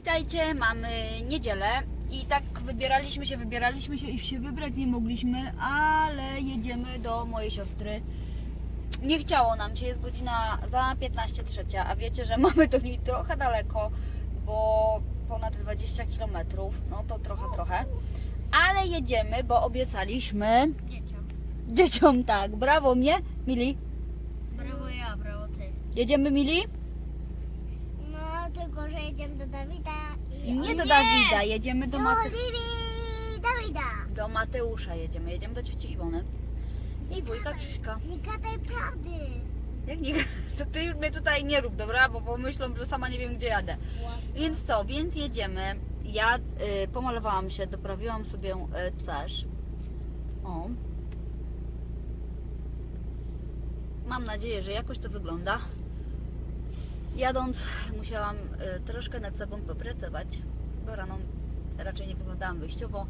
Witajcie, mamy niedzielę i tak wybieraliśmy się, wybieraliśmy się i się wybrać nie mogliśmy, ale jedziemy do mojej siostry. Nie chciało nam się, jest godzina za 15 trzecia, a wiecie, że mamy do niej trochę daleko, bo ponad 20 km, no to trochę, trochę. Ale jedziemy, bo obiecaliśmy Dzieciom. dzieciom tak, brawo mnie, Mili. Brawo ja, brawo ty. Jedziemy Mili? Tylko że jedziemy do Dawida i... Nie do Dawida, jedziemy do Do Mate... Oliwii Dawida. do Mateusza jedziemy, jedziemy do cioci Iwony i wujka Krzyśka. Nie gadaj prawdy. Jak nie, to ty już mnie tutaj nie rób, dobra? Bo pomyślą, że sama nie wiem gdzie jadę. Więc co, więc jedziemy. Ja y, pomalowałam się, doprawiłam sobie y, twarz. O. Mam nadzieję, że jakoś to wygląda. Jadąc musiałam y, troszkę nad sobą popracować, bo rano raczej nie wyglądałam wyjściowo.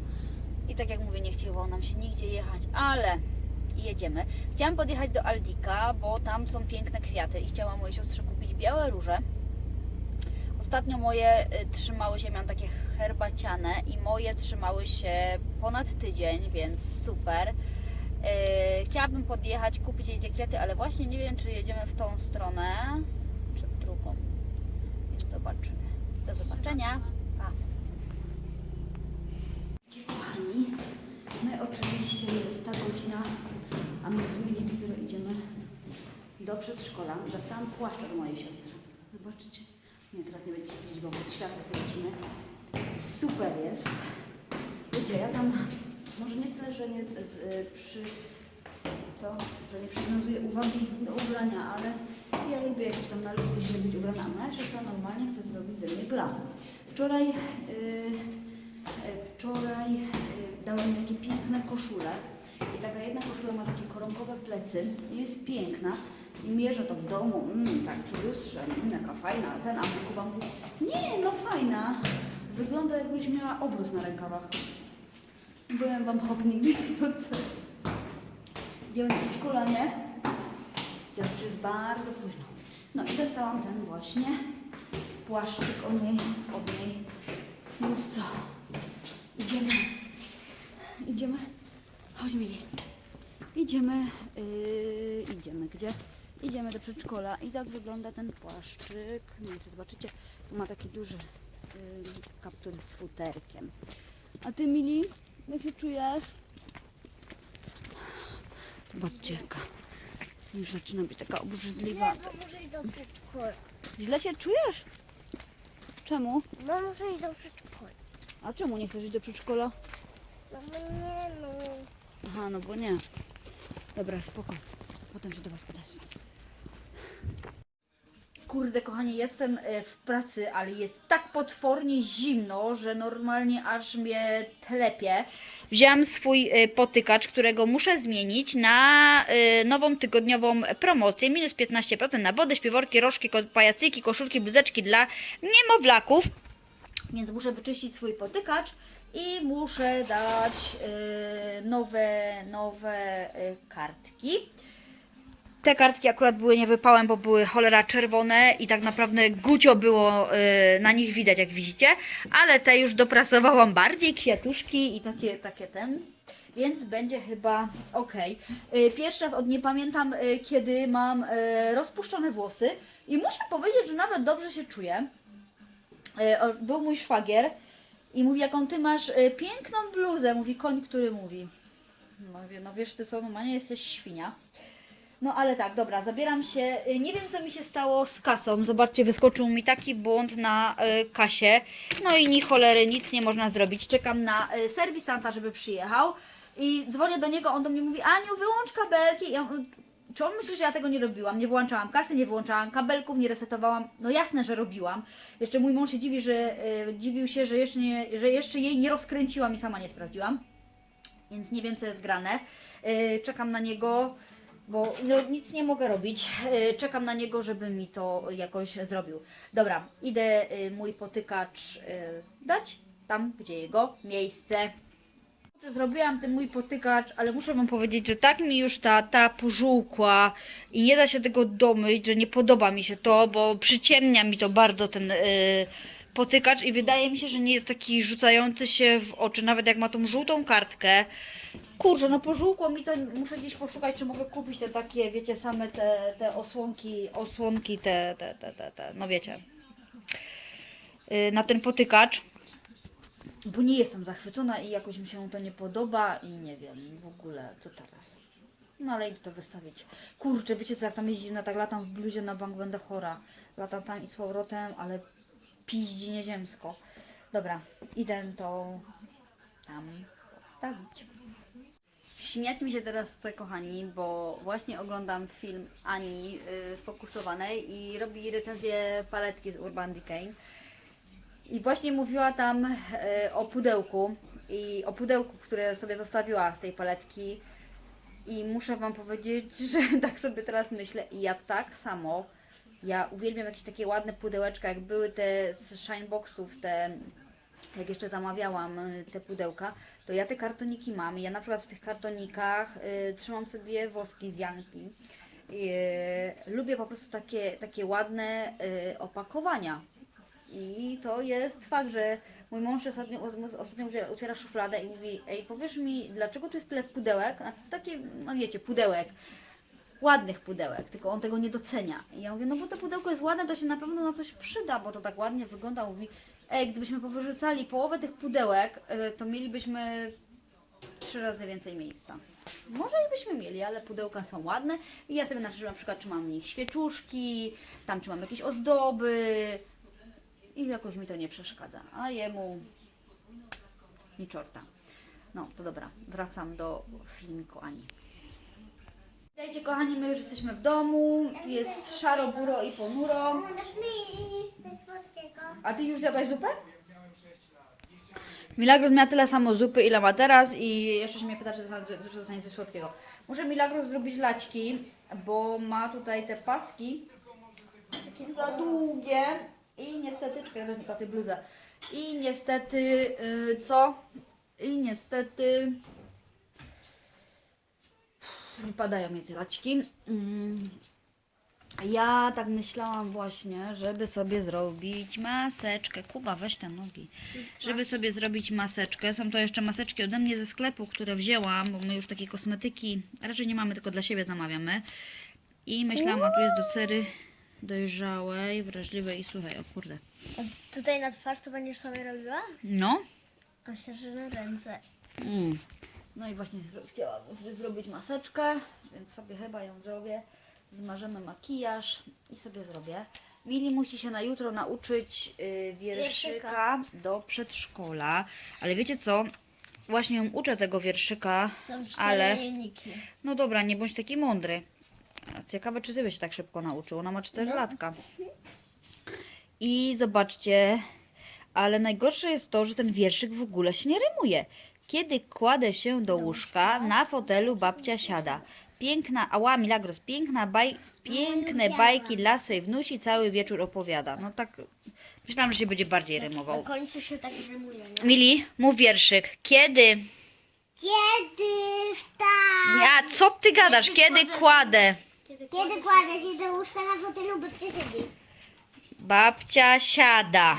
I tak jak mówię, nie chciało nam się nigdzie jechać, ale jedziemy. Chciałam podjechać do Aldika, bo tam są piękne kwiaty i chciałam mojej siostrze kupić białe róże. Ostatnio moje y, trzymały się, miałam takie herbaciane i moje trzymały się ponad tydzień, więc super. Yy, chciałabym podjechać, kupić jej kwiaty, ale właśnie nie wiem, czy jedziemy w tą stronę, czy w drugą. Więc zobaczymy. Do zobaczenia. Pa. Kochani, my oczywiście jest ta godzina, a my z Mili dopiero idziemy do przedszkola. Dostałam płaszcz od mojej siostry. Zobaczcie. Nie, teraz nie będziecie widzieć, bo pod światło lecimy. Super jest. Wiecie, ja tam może nie tyle, że nie z, y, przy to, że nie przywiązuję uwagi do ubrania, ale ja lubię jakoś tam na lubię być ubrana. A moja siostra normalnie chce zrobić ze mnie glam. Wczoraj, y, y, wczoraj y, dała mi takie piękne koszule. I taka jedna koszula ma takie koronkowe plecy i jest piękna. I mierzę to w domu, mm, tak przy lustrze, mm, jaka fajna. Ten, a mówi, nie, no fajna. Wygląda jakbyś miała obrus na rękawach. Byłem wam hop nigdy nie. Idziemy do przedszkola, nie? Chociaż już jest bardzo późno. No i dostałam ten właśnie płaszczyk od niej, od niej. Więc co? Idziemy. Idziemy. Chodź Mili. Idziemy, yy, idziemy gdzie? Idziemy do przedszkola i tak wygląda ten płaszczyk. Nie wiem, czy zobaczycie, tu ma taki duży yy, kaptur z futerkiem. A ty Mili, jak się czujesz? Zobaczcie jaka. Już zaczyna być taka obrzydliwa. Nie, bo muszę iść do przedszkola. Źle się czujesz? Czemu? Bo muszę iść do przedszkola. A czemu nie chcesz iść do przedszkola? No bo nie, no. Aha, no bo nie. Dobra, spoko. Potem się do Was odezwę. Kurde, kochani, jestem e, w pracy, ale jest tak potwornie zimno, że normalnie aż mnie telepie. Wzięłam swój e, potykacz, którego muszę zmienić na e, nową tygodniową promocję. Minus 15% na wodę, śpiworki, rożki, pajacyki, koszulki, bluzeczki dla niemowlaków. Więc muszę wyczyścić swój potykacz i muszę dać nowe, nowe kartki. Te kartki akurat były nie wypałem, bo były cholera czerwone i tak naprawdę gucio było y, na nich widać, jak widzicie. Ale te już dopracowałam bardziej, kwiatuszki i takie, takie ten. Więc będzie chyba ok. Pierwszy raz od nie pamiętam, y, kiedy mam y, rozpuszczone włosy. I muszę powiedzieć, że nawet dobrze się czuję. Był mój szwagier i mówi, jaką ty masz piękną bluzę, mówi koń, który mówi. No, no wiesz ty co, normalnie jesteś świnia. No ale tak, dobra, zabieram się. E, Nie wiem, co mi się stało z kasą. Zobaczcie, wyskoczył mi taki błąd na e, kasie. No i ni cholery, nic nie można zrobić. Czekam na e, serwisanta, żeby przyjechał. I dzwonię do niego, on do mnie mówi, Aniu, wyłącz kabelki. Ja, mówię, czy on myśli, że ja tego nie robiłam? Nie wyłączałam kasy, nie wyłączałam kabelków, nie resetowałam. No jasne, że robiłam. Jeszcze mój mąż się dziwi, że e, dziwił się, że jeszcze, nie, że jeszcze jej nie rozkręciłam i sama nie sprawdziłam. Więc nie wiem, co jest grane. E, czekam na niego, bo no, nic nie mogę robić. E, czekam na niego, żeby mi to jakoś zrobił. Dobra, idę e, mój potykacz e, dać tam, gdzie jego miejsce. Zrobiłam ten mój potykacz, ale muszę wam powiedzieć, że tak mi już ta, ta pożółkła i nie da się tego domyć, że nie podoba mi się to, bo przyciemnia mi to bardzo ten, y, potykacz i wydaje mi się, że nie jest taki rzucający się w oczy, nawet jak ma tą żółtą kartkę. Kurczę, no pożółkło mi to, muszę gdzieś poszukać, czy mogę kupić te takie, wiecie, same te, te osłonki, osłonki te, te, te, te, te no wiecie, yy, na ten potykacz. Bo nie jestem zachwycona i jakoś mi się to nie podoba i nie wiem w ogóle, co teraz. No ale idę to wystawić. Kurczę, wiecie co, jak tam jest zimno, tak latam w bluzie na bank, będę chora. Latam tam i z powrotem, ale piździ nieziemsko. Dobra, idę to tam wstawić. Śmiać mi się teraz chce, kochani, bo właśnie oglądam film Ani y, Fokusowanej i robi recenzję paletki z Urban Decay. I właśnie mówiła tam e, o pudełku i o pudełku, które sobie zostawiła z tej paletki. I muszę Wam powiedzieć, że tak sobie teraz myślę i ja tak samo. Ja uwielbiam jakieś takie ładne pudełeczka, jak były te z Shineboxów, te jak jeszcze zamawiałam y, te pudełka, to ja te kartoniki mam. Ja na przykład w tych kartonikach y, trzymam sobie woski z Janki. Y, lubię po prostu takie, takie ładne y, opakowania. I to jest fakt, że mój mąż ostatnio, ostatnio otwiera- szufladę i mówi, ej, powiesz mi, dlaczego tu jest tyle pudełek? Takie, no wiecie, pudełek. Ładnych pudełek, tylko on tego nie docenia. I ja mówię, no bo to pudełko jest ładne, to się na pewno na coś przyda, bo to tak ładnie wygląda. Mówi, ej, gdybyśmy powyrzucali połowę tych pudełek, y, to mielibyśmy trzy razy więcej miejsca. Może i byśmy mieli, ale pudełka są ładne i ja sobie na przykład, przykład trzymam w nich świeczuszki, tam trzymam jakieś ozdoby i jakoś mi to nie przeszkadza, a jemu ni czorta. No to dobra, wracam do filmiku Ani. Witajcie kochani, my już jesteśmy w domu, jest szaro, buro i ponuro. Mi coś słodkiego? A ty już zjadłaś zupę? Milagros miała tyle samo zupy, ile ma teraz i jeszcze się mnie pyta, czy dostanie, czy dostanie coś słodkiego. Muszę Milagros zrobić laćki, bo ma tutaj te paski za długie i niestety, czekaj, wezmę tę bluzę. I niestety, yy, co? I niestety wypadają mi te laćki. Mm. Ja tak myślałam właśnie, żeby sobie zrobić maseczkę. Kuba, weź te nogi. Żeby sobie zrobić maseczkę. Są to jeszcze maseczki ode mnie ze sklepu, które wzięłam, bo my już takie kosmetyki raczej nie mamy, tylko dla siebie zamawiamy. I myślałam, a tu jest do cery dojrzałej, wrażliwej i słuchaj, o kurde. Tutaj na twarz to będziesz sobie robiła? No. Myślę, że na ręce. Mm. No i właśnie chciałam sobie zrobić maseczkę, więc sobie chyba ją zrobię. Zmarzemy makijaż i sobie zrobię. Mili musi się na jutro nauczyć y, wierszyka do przedszkola. Ale wiecie co? Właśnie ją uczę tego wierszyka, Są cztery ale linijki. no dobra, nie bądź taki mądry. Ciekawe, czy ty byś się tak szybko nauczył. Ona ma 4 No. latka. I zobaczcie, ale najgorsze jest to, że ten wierszyk w ogóle się nie rymuje. Kiedy kładę się do łóżka, na fotelu babcia siada. Piękna, ała Milagros, piękna baj, piękne bajki dla swej wnusi cały wieczór opowiada. No tak, myślałam, że się będzie bardziej Na rymował. końcu się tak rymuje, nie? Mili, mów wierszyk. Kiedy? Kiedy wstać? Ja, co ty gadasz? Kiedy kładę? Kiedy kładę się do łóżka na fotelu, babcia siedzi. Babcia siada.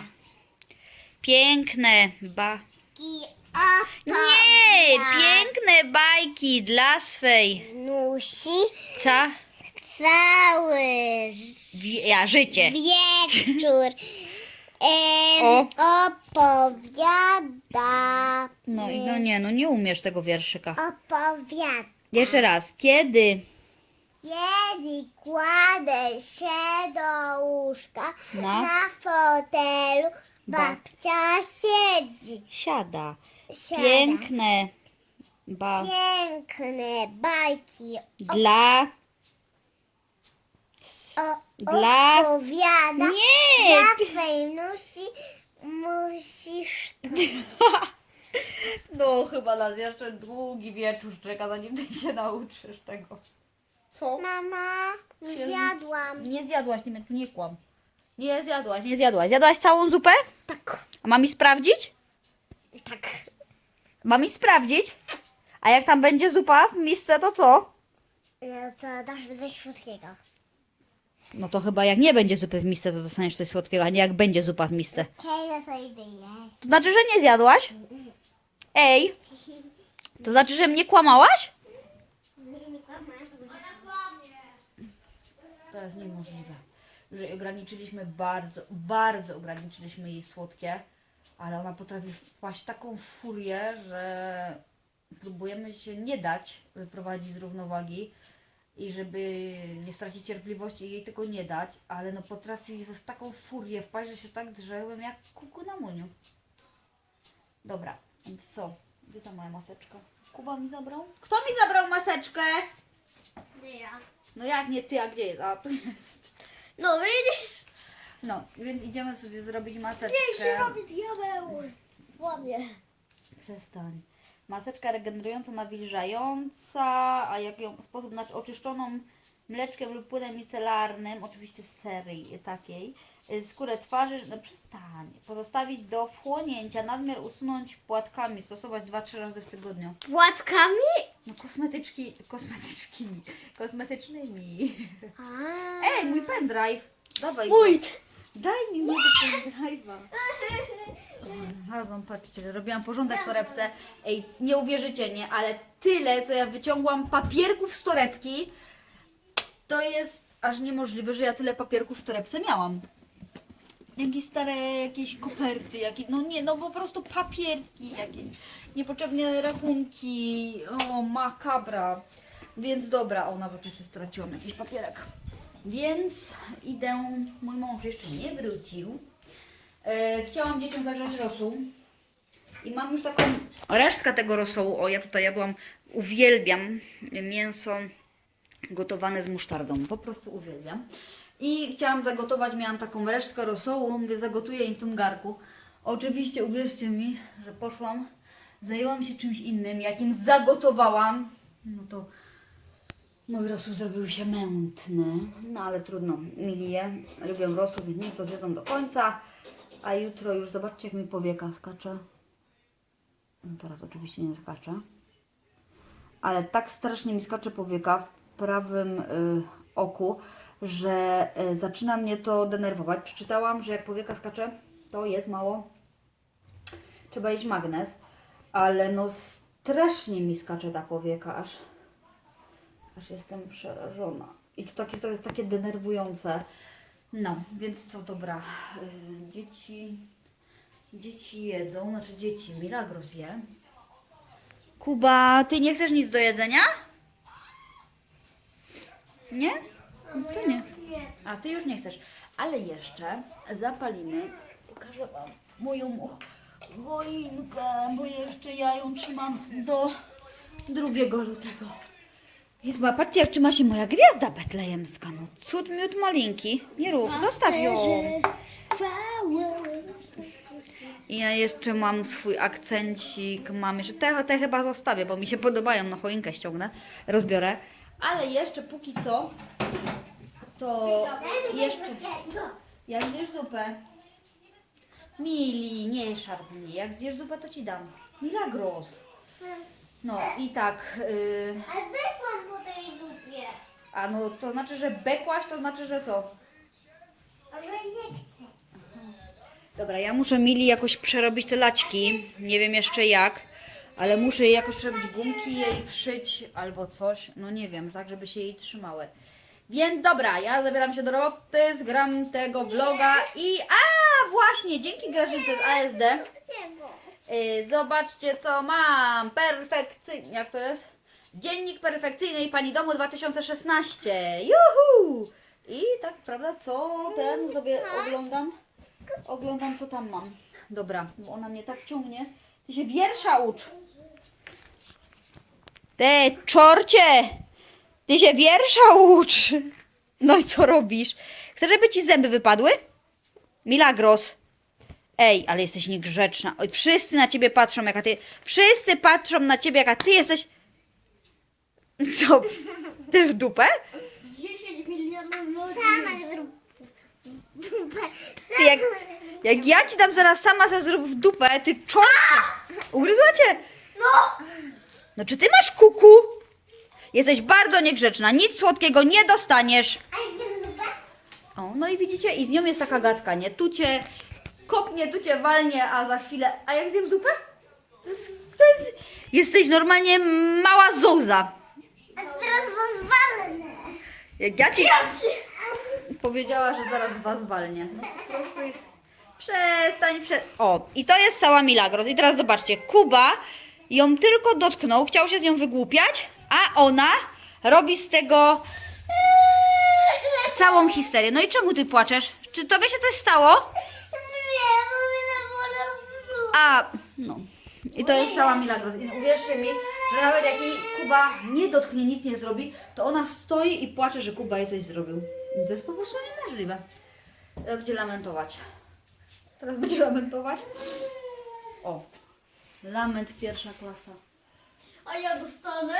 Piękne ba... Nie! Piękne bajki dla swej... Nusi Ca... cały Wi- ja, życie. wieczór em, O. opowiada. No i no nie, no nie umiesz tego wierszyka. Opowiada. Jeszcze raz. Kiedy? Kiedy kładę się do łóżka No. na fotelu, babcia siedzi. Siada. Siada. Piękne ba... Piękne bajki Dla... o, Dla- opowiada. Nie! Dla swej wnusi musisz No chyba nas jeszcze długi wieczór czeka, zanim ty się nauczysz tego. Co? Mama, nie zjadłam. Nie zjadłaś, nie, tu nie kłam. Nie zjadłaś, nie zjadłaś. Zjadłaś całą zupę? Tak, A mam mi sprawdzić? tak. Mam mi sprawdzić? A jak tam będzie zupa w misce, to co? No to dasz coś słodkiego. No to chyba jak nie będzie zupy w misce, to dostaniesz coś słodkiego, a nie jak będzie zupa w misce. Okej, no to idę jeść. To znaczy, że nie zjadłaś? Ej! To znaczy, że mnie kłamałaś? To jest niemożliwe. Że ograniczyliśmy bardzo, bardzo ograniczyliśmy jej słodkie, ale ona potrafi wpaść w taką furię, że próbujemy się nie dać wyprowadzić z równowagi i żeby nie stracić cierpliwości i jej tego nie dać, ale no potrafi w taką furię wpaść, że się tak drzełem jak kuku na muniu. Dobra, więc co? Gdzie ta moja maseczka? Kuba mi zabrał? Kto mi zabrał maseczkę? Nie ja. No jak nie ty, a gdzie jest? A tu jest. No widzisz? No, więc idziemy sobie zrobić Niech maseczkę. się robi diabeł. Łamie. Przestań. Maseczka regenerująca, nawilżająca, a jak ją sposób znaczy oczyszczoną mleczkiem lub płynem micelarnym, oczywiście z serii takiej, y, skórę twarzy, no przestań, pozostawić do wchłonięcia, nadmiar usunąć płatkami, stosować 2-3 razy w tygodniu. Płatkami? No kosmetyczki, kosmetyczkimi, kosmetycznymi. A. Ej, mój pendrive, dawaj go. Daj mi mojego pendrive'a. Znalazłam, patrzcie, robiłam porządek w torebce. Ej, nie uwierzycie, nie, ale tyle, co ja wyciągłam papierków z torebki, to jest aż niemożliwe, że ja tyle papierków w torebce miałam. Jakieś stare jakieś koperty, jakieś, no nie, no po prostu papierki jakieś, niepotrzebne rachunki, o makabra. Więc dobra, o nawet jeszcze straciłam jakiś papierek. Więc idę, mój mąż jeszcze nie wrócił. E, chciałam dzieciom zagrzać rosół. I mam już taką resztkę tego rosołu. O, ja tutaj jadłam, uwielbiam mięso gotowane z musztardą. Po prostu uwielbiam. I chciałam zagotować, miałam taką resztkę rosołu, mówię, zagotuję im w tym garku. Oczywiście, uwierzcie mi, że poszłam, zajęłam się czymś innym, jakim zagotowałam. No to Mój rosół zrobił się mętny, no ale trudno, mili je, lubią rosół, więc niech to zjedzą do końca, a jutro już zobaczcie jak mi powieka skacze. No teraz oczywiście nie skacze, ale tak strasznie mi skacze powieka w prawym y, oku, że y, zaczyna mnie to denerwować. Przeczytałam, że jak powieka skacze, to jest mało, trzeba jeść magnez, ale no strasznie mi skacze ta powieka aż aż jestem przerażona. I to takie, to jest takie denerwujące. No, więc co dobra. y, Dzieci, dzieci jedzą, znaczy dzieci, Milagros je. Kuba, ty nie chcesz nic do jedzenia? Nie? No to nie. A ty już nie chcesz. Ale jeszcze zapalimy. Pokażę wam moją choinkę, bo jeszcze ja ją trzymam do 2 lutego. Jest, patrzcie jak trzyma się moja gwiazda betlejemska. No cud miód malinki. Nie rób, zostaw ją. I ja jeszcze mam swój akcencik, mam jeszcze, te, te chyba zostawię, bo mi się podobają, no choinkę ściągnę, rozbiorę. Ale jeszcze póki co, to jeszcze, jak zjesz zupę, Mili, nie szarpnij, jak zjesz zupę to ci dam. Milagros. No i tak, yy, Ale byłam po tej dupie. a no to znaczy, że bekłaś, to znaczy, że co? Że nie chcę. Dobra, ja muszę Mili jakoś przerobić te laćki. Nie wiem jeszcze jak, ale muszę jej jakoś przerobić gumki, jej wszyć albo coś. No nie wiem, tak żeby się jej trzymały. Więc dobra, ja zabieram się do roboty, zgram tego vloga i... A, właśnie, dzięki Grażyce z ASD. Yy, zobaczcie co mam. Perfekcyjnie. Jak to jest? Dziennik perfekcyjnej pani domu 2016. Juhu! I tak, prawda, co ten sobie oglądam? Oglądam co tam mam. Dobra, bo ona mnie tak ciągnie. Ty się wiersza ucz. Te czorcie! Ty się wiersza ucz. No i co robisz? Chcesz, żeby ci zęby wypadły? Milagros. Ej, ale jesteś niegrzeczna. Oj, wszyscy na ciebie patrzą, jaka ty. Wszyscy patrzą na ciebie, jaka ty jesteś. Co? Ty w dupę? 10 milionów ludzi. Sama zrób dupę. Ty jak, jak ja ci dam zaraz sama za zrób w dupę, ty czorcie. Ugryzła cię? No! No czy ty masz kuku? Jesteś bardzo niegrzeczna. Nic słodkiego nie dostaniesz. A jak? O, no i widzicie, i z nią jest taka gadka, nie? Tu cię kopnie, tu cię walnie, a za chwilę... A jak zjem zupę? To jest... To jest jesteś normalnie mała zołza. A teraz was walę. Jak ja ci powiedziała, że zaraz was walnie. No, po prostu jest... Przestań, prze... O, i to jest cała Milagros. I teraz zobaczcie, Kuba ją tylko dotknął, chciał się z nią wygłupiać, a ona robi z tego całą histerię. No i czemu ty płaczesz? Czy tobie się coś stało? A, no. I to jest cała Milagros. I uwierzcie mi, że nawet jak jej Kuba nie dotknie, nic nie zrobi, to ona stoi i płacze, że Kuba jej coś zrobił. I to jest po prostu niemożliwe. Teraz będzie lamentować. Teraz będzie lamentować. O. Lament pierwsza klasa. A ja dostanę?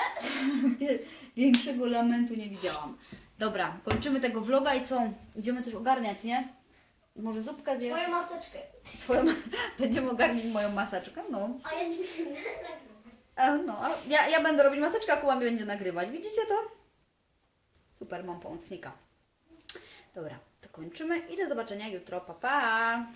Większego lamentu nie widziałam. Dobra, kończymy tego vloga i co? Idziemy coś ogarniać, nie? Może zupkę zjesz? Moją maseczkę. Twoją... Będziemy ogarniać moją maseczkę? No. A ja dźwignę. A, no, a ja, ja będę robić maseczkę, a Kuba mnie będzie nagrywać. Widzicie to? Super, mam pomocnika. Dobra, to kończymy i do zobaczenia jutro. Pa, pa!